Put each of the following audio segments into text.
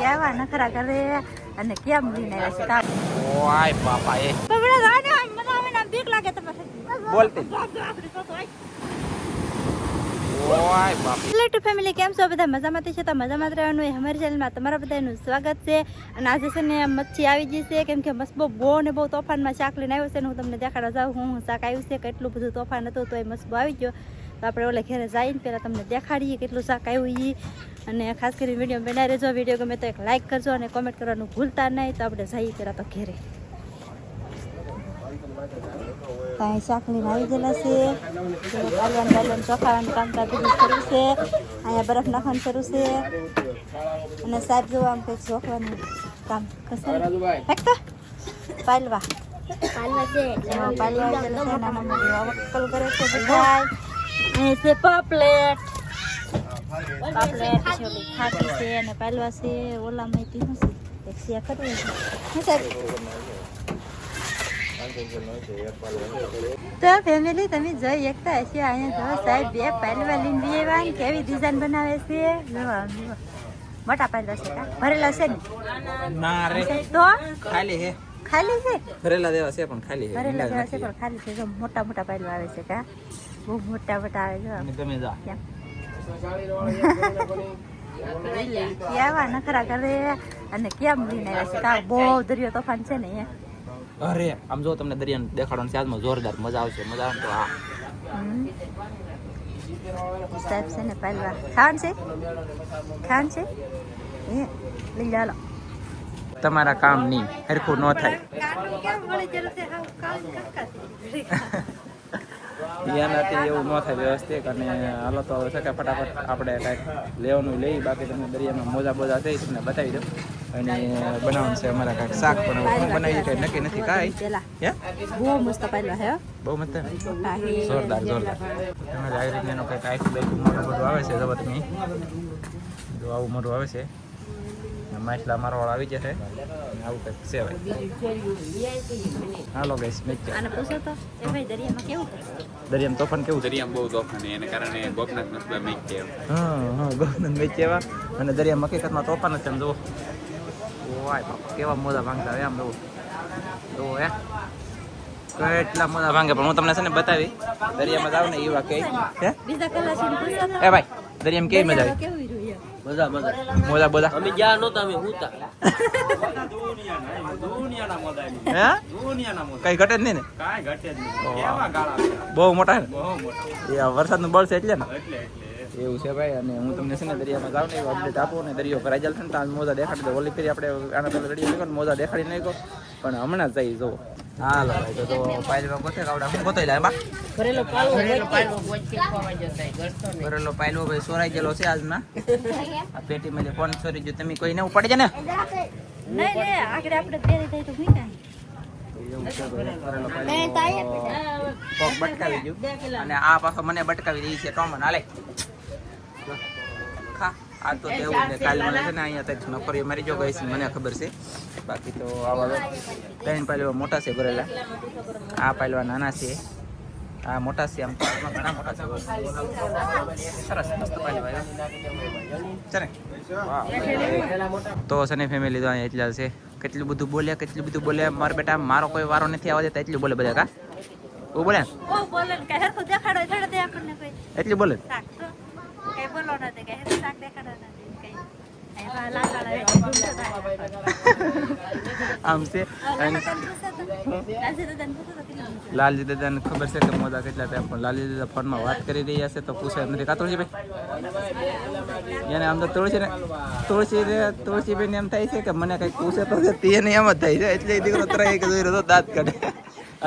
કેવા નખરા કરે અને કેમ લઈને આવ્યા ઓય બાપા એ. બબડા રાને મને આવે ને બીક લાગે તમે બોલતી હેલો ટુ ફેમિલી કેમ છો? બધા મજામાંથી છે? તો મજામાં જ રહેવાનું એ અમારી ચેનલમાં તમારા બધાનું સ્વાગત છે. અને આજે છે ને મચ્છી આવી ગઈ છે. કેમ કે મસ્બો બહુ ને બહુ તોફાનમાં શાક લઈને આવ્યો છે ને હું તમને દેખાડવા જાઉં. હું હું શાક આવ્યું છે. કેટલું બધું તોફાન હતું તો એ મસ્બો આવી ગયો. તો આપણે ઓલે ઘેરે જઈને પહેલાં તમને દેખાડીએ કેટલું શાક આવ્યું એ અને ખાસ કરીને વીડિયો બનાવી રહેજો. વીડિયો ગમે તો એક લાઇક કરજો અને કોમેન્ટ કરવાનું ભૂલતા નહીં. તો આપણે જઈએ પહેલાં તો ઘેરે. કાંઈ શાક લઈને આવી ગયેલા છે. ચોખાવાનું કામકાજ બધું શરૂ છે. અહીંયા બરફ નાખવાનું શરૂ છે. અને સાહેબ જોવા આમ કંઈક ચોખવાનું કામ કશે પાલવા. પાલવા છે. પાલવા કરે છે બધા છે પાપલેટ પાપલેટ છે ઓલી ખાટી છે અને પાલવા છે ઓલા માહિતી શું છે એક સિયા ખરું છે તો ફેમિલી તમે જોઈ એકતા હશે અહીંયા જો સાહેબ બે પાલવા લઈને બી કેવી ડિઝાઇન બનાવે છે જો મોટા પાલવા છે ભરેલા છે ને ના રે તો ખાલી હે ખાલી છે ભરેલા દેવા છે પણ ખાલી ભરેલા દેવા છે પણ ખાલી છે જો મોટા મોટા પાલવા આવે છે કા બહુ મોટા મોટા આવે જો. અને તમે જા. કેવા નખરા કરે? અને કેમ લઈને આવ્યા છે બહુ દરિયો તોફાન છે ને અહીંયા અરે આમ જો તમને દરિયાને દેખાડવાનું છે આજમાં જોરદાર મજા આવશે મજા આવે તો આ હમ. સાહેબ છે ને પાલવા. ખાન છે? ખાન છે? એ લઈ તમારા કામ નહીં હરખું ન થાય. એનાથી એવું ન થાય વ્યવસ્થિત અને હાલો તો હવે શકે ફટાફટ આપણે કાંઈક લેવાનું લઈ બાકી તમને દરિયામાં મોજા બોજા થઈ તમને બતાવી દઉં. અને બનાવવાનું છે અમારા કાંઈક શાક પણ બનાવી કાંઈ નક્કી નથી કાંઈ? હે? બહુ મસ્ત હે. બહુ મસ્ત. જોરદાર જોરદાર. તમારે આવી રીતનું કંઈક આઈસ બાઈક મોટું બધું આવે છે જબર તમે જો આવું મોટું આવે છે. માછલા મારવાળો આવી જશે આવું કંઈક છે ભાઈ હાલો ગઈશ મેચ આને પૂછો તો એ ભાઈ દરિયામાં કેવું દરિયામાં તોફાન કેવું દરિયામાં બહુ તોફાન એને કારણે ગોપનાથ નસબા મેચ છે હા હા ગોપનાથ મેચ એવા. અને દરિયામાં હકીકતમાં તોફાન જ છે આમ જુઓ. વાય બાપા કેવા મોજા ભાંગતા હોય આમ જુઓ. જુઓ હે. કેટલા મોજા ભાંગે. પણ હું તમને છે ને બતાવી દરિયામાં જાવ ને એવા કે હે એ ભાઈ દરિયામાં કેવી મજા આવી? મજા મજા. મોજા બોલા. અમે જ્યાં નહોતા અમે હુતા. હે? કઈ ઘટે જ નહીં ને? બહુ મોટા ને? એ વરસાદનું બળ છે એટલે ને? એવું છે ભાઈ અને હું તમને છે ને દરિયામાં જાઉં ને એવું અપડેટ આપો ને દરિયો ભરાઈ જાય છે ને તો આ મોજા દેખાડી દો ઓલી ફેરી આપણે આના પહેલાં દરિયો નીકળો ને મોજા દેખાડી નહીં ગયો પણ હમણાં જઈ જુઓ. હાલો ભાઈ તો તો પાયલમાં ગોતે કાવડા હું ગોતાઈ લે એમાં ઘરેલો પાલો ઘરેલો પાલો ભરેલો પાયલો ભાઈ સોરાઈ ગયેલો છે આજના. આ પેટીમાં જે ફોન સોરી ગયો. તમે કોઈને ઉપાડી જાય ને? નહીં નહીં આગળ આપણે પહેરી થઈ તો ભાઈ, ભરેલો પાયલો. અને આ પાછો મને બટકાવી દઈ છે ટોમન. હાલે. આ તો તેવું ને કાલે મને છે ને અહીંયા તક નોકરીએ મારી જો ગઈ છે મને ખબર છે. બાકી તો આવા ત્રણ પાયલવા મોટા છે ભરેલા આ પાલવા નાના છે. આ મોટા છે આમ ઘણા મોટા છે. સરસ મસ્ત પાયલવા છે ને તો સની ફેમિલી તો અહીંયા એટલા છે. કેટલું બધું બોલ્યા કેટલું બધું બોલ્યા. મારા બેટા મારો કોઈ વારો નથી આવવા દેતા. એટલું બોલે બધા કા? બહુ બોલે દેખાડો એટલું બોલે? શાક તો કઈ બોલો નથી કઈ હરખું શાક દેખાડો નથી કઈ એવા લાકડા એટલે ગુસ્સો થાય. આમ છે અને લાલા તને પૂછો તો લાલજી દાદાને પૂછો તો કેટલું પૂછો. લાલજી દાદાને ખબર છે કે મોજા કેટલા ટાઈમ પણ લાલજી દાદા ફોનમાં વાત કરી રહ્યા છે તો પૂછે નથી કા તુલસીભાઈ એને આમ તો તુલસી તુલસી તુલસી ને એમ થાય છે કે મને કઈ પૂછે તો તેને એમ જ થાય છે એટલે દીકરો ત્રણ કે દૂર હતો દાંત કાઢે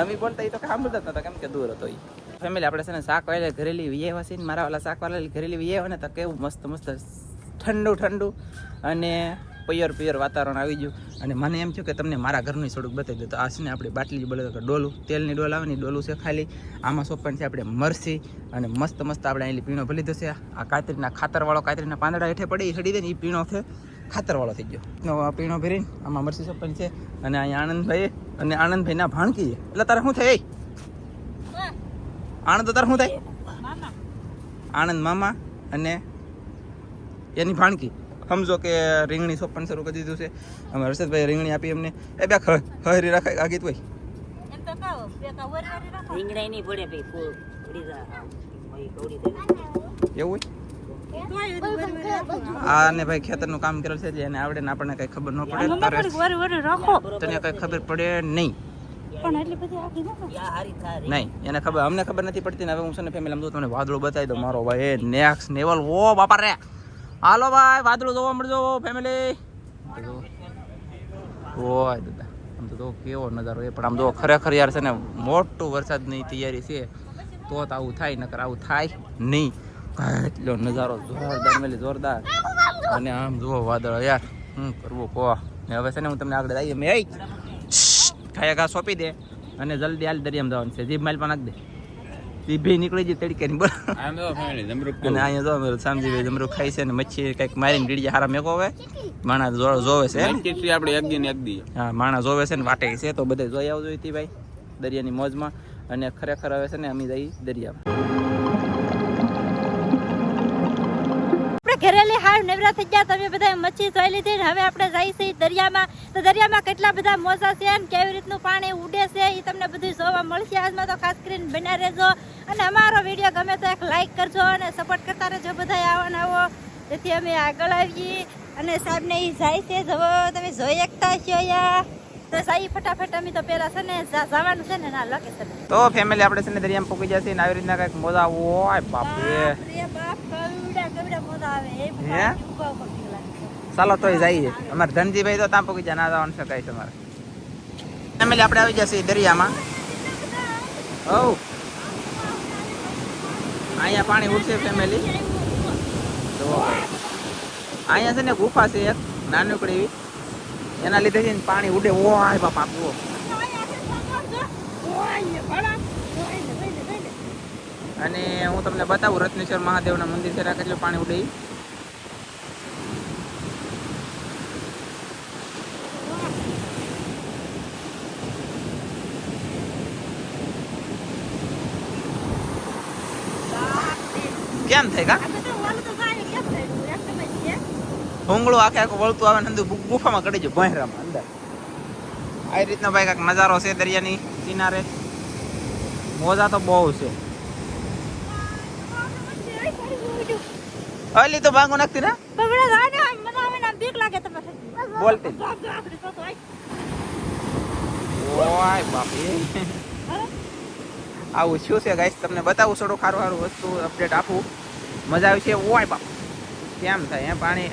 અમે બોલતા એ તો સાંભળતા જ નતા, કેમ કે દૂર હતો એ ફેમિલી આપણે છે ને શાક વાળે ઘરેલી વિયેવા છે ને, મારા વાળા શાક વાળા ઘરેલી વિયેવા ને, તો કેવું મસ્ત મસ્ત ઠંડુ ઠંડુ અને પિયર પિયર વાતાવરણ આવી ગયું. અને મને એમ થયું કે તમને મારા ઘરનું થોડુંક બતાવી દઉં. તો આ છે આપણે બાટલી બોલે તો ડોલું, તેલની ડોલ આવે ને ડોલું છે ખાલી. આમાં સોપણ છે, આપણે મરસી અને મસ્ત મસ્ત આપણે અહીં પીણો ભલી દશે. આ કાતરીના ખાતરવાળો કાતરીના પાંદડા હેઠે પડી, ઈ સડી દે ને એ પીણો છે. ખાતરવાળો થઈ ગયો. પીણો ભરીને આમાં મરસી સપન છે અને અહીંયા આનંદભાઈ અને આનંદભાઈના ભાણકી એટલે તારે શું થાય? આણંદ તારે શું થાય? આણંદ મામા અને એની ભાણકી. સમજો કે રીંગણી સોપન શરૂ કરી દીધું છે. અમે હર્ષદભાઈ રીંગણી આપી એમને એ બે ખરી રાખાય આગી તો એવું હોય? તોય વર વર રાખો આ ને ભાઈ ખેતરનું કામ કરેલ છે એટલે એને આવડે ને આપણને કઈ ખબર ન પડે. તારે રાખો. તને કઈ ખબર પડે નહીં. પણ એટલી બધી આખી ન નહીં એને ખબર અમને ખબર નથી પડતી ને હવે હું છે ને ફેમિલી આમ તમને વાદળો બતાવી દઉં. મારો ભાઈ નેક્સ્ટ નેવલ ઓ બાપા રે. હાલો ભાઈ વાદળો જોવા મળજો ફેમિલી ઓય દાદા આમ તો કેવો નજારો એ પણ આમ જો ખરેખર યાર છે ને મોટું વરસાદની તૈયારી છે. તો આવું થાય નકર આવું થાય નહીં. એટલો નજારો જોરદાર મેલી જોરદાર. અને આમ જુઓ વાદળ યાર હું કરવું કહો. ને હવે છે ને હું તમને આગળ આવી મેં ખાયા ઘા સોંપી દે અને જલ્દી હાલ દરિયામાં જવાનું છે. જીભ માઇલ પણ નાખ દે. જીભે નીકળી જાય તડકે બોલ. ફેમિલી જમરૂક અને અહીંયા જો અમે સામજીભાઈ જમરૂ ખાય છે ને મચ્છી કંઈક મારીને ગીડી હારા મેકો હવે. માણા જોવે છે. આપણે એક દી ને એક દી. હા માણા જોવે છે ને વાટે છે તો બધે જોઈ આવજો હતી ભાઈ દરિયાની મોજમાં. અને ખરેખર હવે છે ને અમે જઈ દરિયામાં. હાર નેવરા થઈ ગયા. તમે બધા મચ્છી જોઈ લીધી ને હવે આપણે જઈએ છીએ દરિયામાં. તો દરિયામાં કેટલા બધા મોજા છે ને કેવી રીતનું પાણી ઉડે છે એ તમને બધું જોવા મળશે. આજમાં તો ખાસ કરીને બન્યા રહેજો. અને અમારો વીડિયો ગમે તો એક લાઈક કરજો અને સપોર્ટ કરતા રહેજો બધા આવવાના આવો તેથી અમે આગળ આવીએ. અને સાહેબને એ જાય છે. જવો તમે જોઈ એકતા છો અહીંયા તો સાઈ ફટાફટ અમે તો પેલા છે ને જવાનું છે ને ના લોકેશન તો ફેમિલી આપણે છે ને દરિયામાં પૂકી જશે ને આવી રીતના કંઈક મોજા. હોય બાપ રે બાપ. ચાલો તોય જઈએ. અમારે ધનજીભાઈ તો ત્યાં પૂકી જાય ના જવાનું શકાય તમારે. ફેમિલી, આપણે આવી જશે દરિયામાં. ઓ અહીંયા પાણી ઉઠશે ફેમિલી. તો અહીંયા છે ને ગુફા છે એક નાનકડી એવી. એના લીધે છે પાણી ઉડે. ઓય બાપા, જુઓ. અને હું તમને બતાવું, રત્નેશ્વર મહાદેવના મંદિર ત્યાં કેટલું પાણી ઉડે કેમ થાય કા? ભૂંગળું આખે આખું વળતું આવે ને ગુફામાં કડી જાય ભોંયરામાં, અંદર. આ રીતનો ભાઈ કાંઈક નજારો છે દરિયાની કિનારે. મોજા તો બહુ છે. અલી તો ભાંગો નાખતી ને? બોલતી. જ. ઓય બાપી આવું શું છે ગાઈસ તમને બતાવું થોડું ખારું સારું વસ્તુ અપડેટ આપું. મજા આવી છે. ઓય બાપ. કેમ થાય હે પાણી?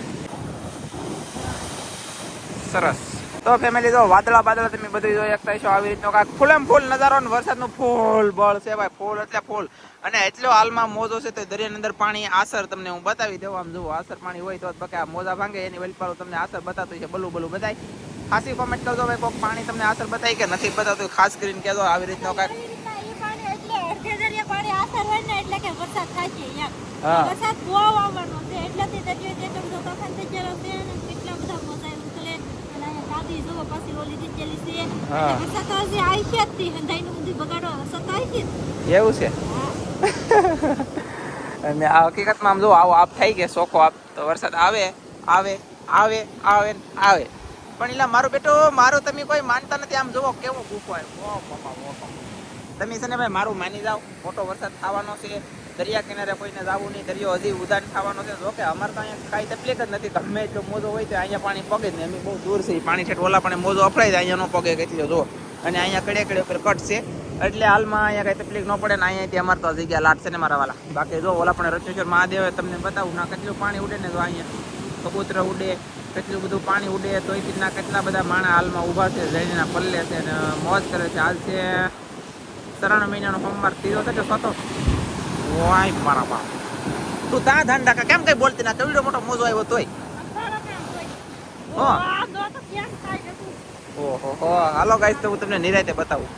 સરસ. તો ફેમિલી જો વાદળા બાદળા તમે બધું જોઈ શકતા છો આવી રીતનો કાંઈક ફૂલેમ ફૂલ નજારો ને વરસાદનું ફૂલ બળ છે ભાઈ ફૂલ એટલે ફૂલ. અને એટલો હાલમાં મોજો છે તો દરિયાની અંદર પાણી આસર તમને હું બતાવી દઉં. આમ જુઓ આસર પાણી હોય તો જ આ મોજા ભાંગે એની વલપાળું તમને આસર બતાતું છે બલું બલું બતાય. ખાસી કોમેન્ટ કરજો ભાઈ કોઈક પાણી તમને આસર બતાવી કે નથી બતાવતું ખાસ કરીને કહેજો આવી રીતનો કાંઈક વરસાદ થાય છે હા. વરસાદ બહુ આવવાનો છે. એટલેથી દરિયો જે તમને તોફાન થઈ ગયેલો છે એવું છે અને આ હકીકતમાં આમ જો આવો આપ થઈ ગયા શોખો આપ તો વરસાદ આવે આવે આવે આવે આવે પણ એટલે મારો બેટો મારો તમે કોઈ માનતા નથી આમ જોવો કેવો ગુફો. તમે છે ને ભાઈ મારું માની જાઓ મોટો વરસાદ થવાનો છે દરિયા કિનારે કોઈને જવું નહીં, દરિયો હજી ઉદાન થવાનો છે. જો અમારે તો અહીંયા કાંઈ તકલીફ જ નથી. ગમે એટલો મોજો હોય તો અહીંયા પાણી પગે જ નહીં. અમે બહુ દૂર છે પાણી છે ઓલા પણ મોજો અફડાઈ જાય, અહીંયા ન પગે કેટલો જો, અને અહીંયા કડે કડે ઉપર કટ છે. એટલે હાલમાં અહીંયા કઈ તકલીફ ન પડે ને અહીંયાથી અમારે તો જગ્યા લાટ છે ને મારા વાલા બાકી જો, ઓલા પણ રચેશ્વર મહાદેવ તમને બતાવું, ના કેટલું પાણી ઉડે ને જો અહીંયા કબૂતર ઉડે, કેટલું બધું પાણી ઉડે તો એ રીતના કેટલા બધા માણા હાલમાં ઊભા છે, જૈનના પલ્લે છે ને મોજ કરે છે. હાલ છે ત્રણ મહિનાનો સોમવાર, ત્રીજો છે સતો વાય મારા બાપ. તું તા ધાન રાખે કેમ કઈ બોલતી ના? કેવડો મોટો મોજો આવ્યો તોય? ઓહો હો હાલો ગાઈસ તો હું તમને નિરાયતે બતાવું.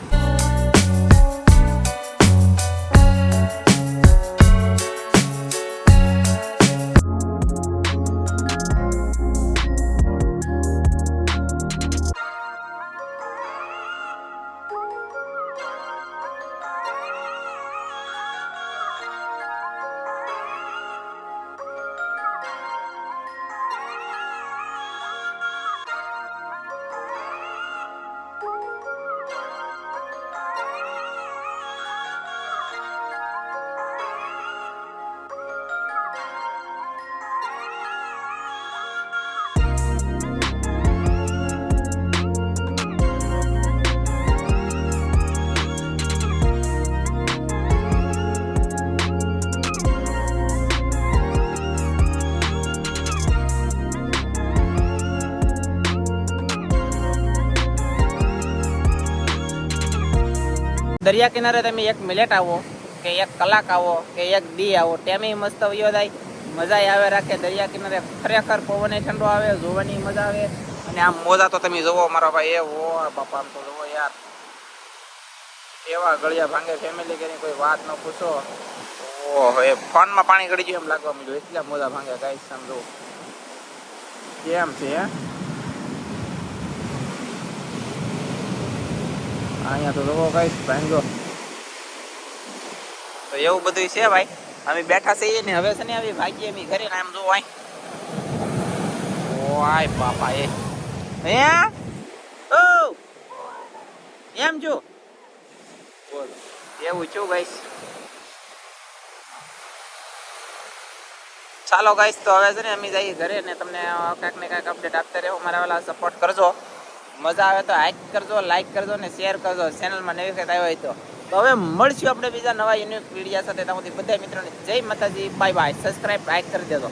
દરિયા કિનારે તમે એક મિનિટ આવો, કે એક કલાક આવો, કે એક દી આવો, તેમી મસ્ત વયો થાય મજા આવે રાખે દરિયા કિનારે. ખરેખર પવને ઠંડો આવે, જોવાની મજા આવે. અને આમ મોજા તો તમે જોવો, મારા ભાઈ, એ ઓ બાપા તો જોવો યાર. એવા ગળિયા ભાંગે ફેમિલી કે કોઈ વાત ન પૂછો. ઓહો, એ ફોનમાં પાણી ગળી ગયું એમ લાગવા મળ્યું એટલે મોજા ભાંગે ગાઈસ સમજો કેમ છે અહીંયા તો જોવો કઈ ભાંગો તો એવું બધું છે ભાઈ. અમે બેઠા છીએ ને હવે છે ને આવી ભાગીએ અમે ઘરે આમ જો આય ઓય બાપા, એ. હે? ઓ! એમ જો. બોલ. એવું છું ગાઈસ ચાલો ગાઈસ તો હવે છે ને અમે જઈએ ઘરે ને તમને કાંઈક ને કાંઈક અપડેટ આપતા રહેવું મારા વાલા સપોર્ટ કરજો. મજા આવે તો લાઈક કરજો લાઈક કરજો ને શેર કરજો. ચેનલમાં નવી વખત આવ્યો હોય તો. તો હવે મળશું આપણે બીજા નવા યુનિક વિડીયા સાથે. તમારી બધા મિત્રોને જય માતાજી. બાય બાય સબસ્ક્રાઇબ લાઈક કરી દેજો.